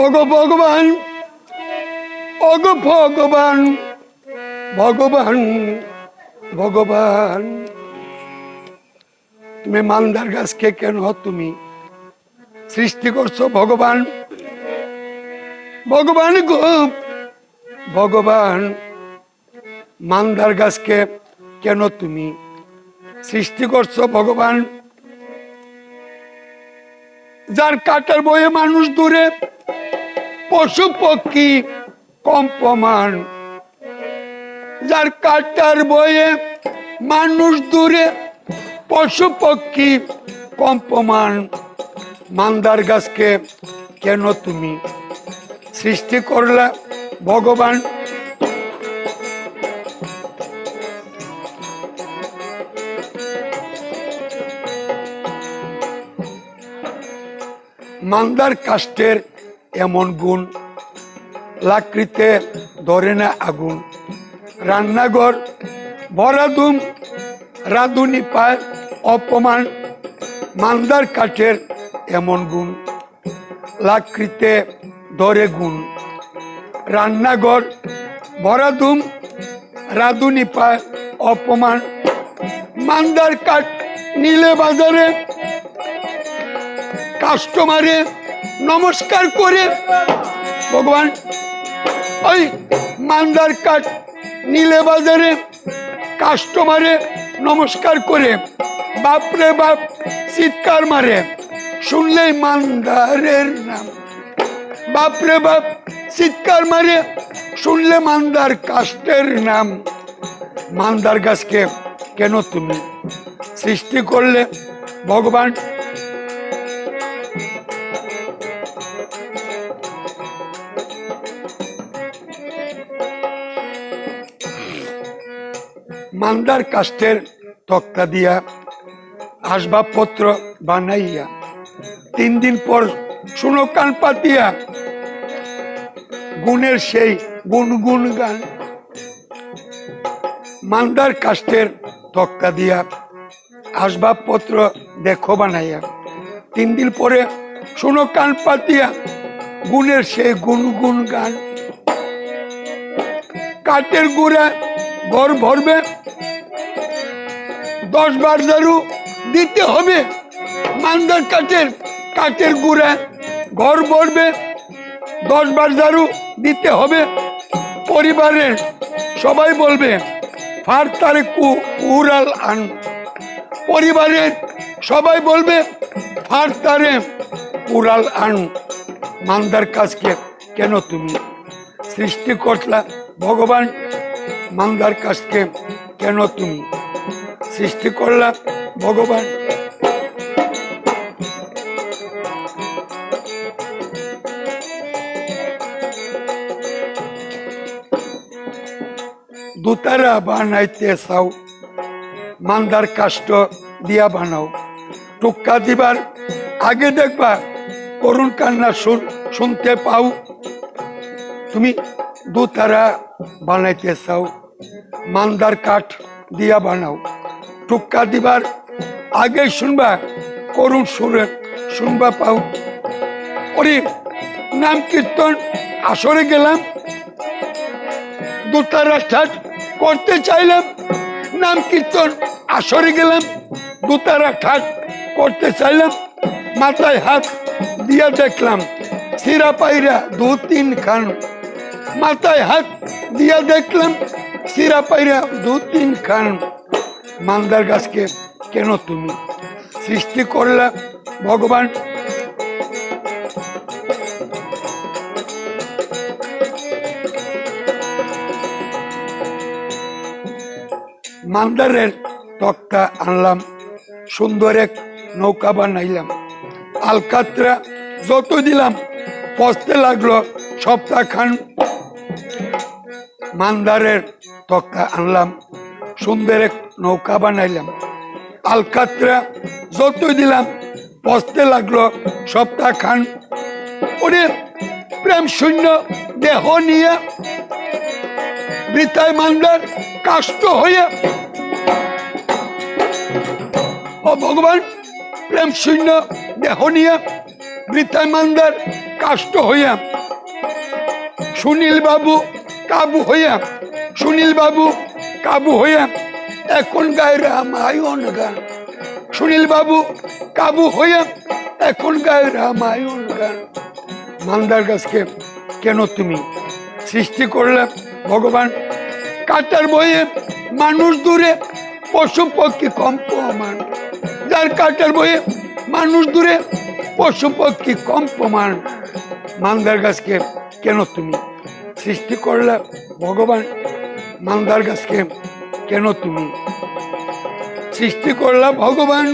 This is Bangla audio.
অগ ভগবান অগ ভগবান ভগবান ভগবান। তুমি মান্দার গাছকে কেন তুমি সৃষ্টি করছ ভগবান? ভগবান গো, ভগবান মান্দার গাছকে কেন তুমি সৃষ্টি করছ ভগবান? যার কাটার বয়ে মানুষ দূরে পশু পক্ষী কম্পমান যার কাটার বয়ে মানুষ দূরে, পশু পক্ষী কম্পমান মান্দার গাছকে কেন তুমি সৃষ্টি করলা ভগবান? মান্দার কাষ্টের এমন গুণ। লাকড়িতে ধরে না আগুন। রান্নাঘর ভরাদুম রাধুনি পায় অপমান। মান্দার কাঠের এমন গুণ। লাকড়িতে ধরে গুণ। রান্নাঘর ভরাদুম রাধুনি পায় অপমান। মান্দার কাঠ নীলে বাজারে। কাস্টমারে নমস্কার করে ভগবান ওই মান্দার কাঠ নীলে বাজারে কাস্টমারে নমস্কার করে, বাপরে বাপ চিৎকার মারে, শুনলেই মান্দারের নাম। বাপরে বাপ চিৎকার মারে, শুনলে মান্দার কাস্টের নাম। মান্দার গাছকে কেন তুমি সৃষ্টি করলে? ভগবান মান্দার কাষ্টের তক্তা দিয়া আসবাবপত্র বানাইয়া তিন দিন পর শুনো কান পাতিয়া। গুণের সেই গুনগুন গান। মান্দার কাষ্টের তক্তা দিয়া আসবাবপত্র দেখো বানাইয়া। তিন দিন পরে শুনো কান পাতিয়া, গুণের সেই গুনগুন গান। কাঠের গুড়া ঘর ভরবে। দশ বার দারু দিতে হবে। মান্দার কাঠের কাঠের গুড়া ঘর ভরবে। দশ বার দারু দিতে হবে। পরিবারের সবাই বলবে, ফার তারে কু, উড়াল আন। পরিবারের সবাই বলবে, ফার তারে উড়াল আন। মান্দার কাজকে কেন তুমি সৃষ্টি করলা? ভগবান মান্দার কাজকে কেন তুমি সৃষ্টি করলা ভগবান? দুতারা বানাইতে চাও মান্দার কাষ্ট দিয়া বানাও। টুক্কা দিবার আগে দেখবা করুণ কান্না শুন শুনতে পাও। তুমি দুতারা বানাইতে চাও মান্দার কাঠ দিয়া বানাও। টুক্কা দিবার আগে শুনবা, করুণ সুরে শুনবা পাও। ওরে, নাম কীর্তন আসরে গেলাম। দুতারা ঠাট করতে চাইলাম, নাম কীর্তন আসরে গেলাম। দুতারা ঠাট করতে চাইলাম, মাথায় হাত দিয়া দেখলাম সিরা পাইরা দু তিন খান মাথায় হাত দিয়া দেখলাম, সিরা পাইরা দু তিন খান মান্দার গাছকে, কেন তুমি সৃষ্টি করলা ভগবান? মান্দারের তক্তা আনলাম, সুন্দর এক নৌকা বানাইলাম। আলকাতরা যত দিলাম, পচতে লাগল সপ্তাহ খান মান্দারের তক্তা আনলাম, সুন্দর এক নৌকা বানাইলাম। আলকাতরা যত দিলাম, পচতে লাগল সপ্তাহ খান ওরে প্রেম শূন্য দেহ নিয়ে বৃতায় মান্দার কাষ্ট হইয়া ও ভগবান প্রেম শূন্য দেহ নিয়ে বৃথায় মান্দার কাষ্ট হইয়া সুনীল বাবু কাবু হইয়া, সুনীল বাবু কাবু হইয়া, এখন গায়ে রামায়ণ গান সুনীল বাবু কাবু হইয়া, এখন গায়ে রামায়ণ গান মান্দার গাছকে কেন তুমি সৃষ্টি করলে, ভগবান? কাটার বইয়ে মানুষ দূরে, পশু পক্ষী কম্পমান যার কাটার বইয়ে মানুষ দূরে, পশু পক্ষী কম্পমান মান্দার গাছকে কেন তুমি সৃষ্টি করলে ভগবান মান্দার গাছকে কেন তুমি সৃষ্টি করলা ভগবান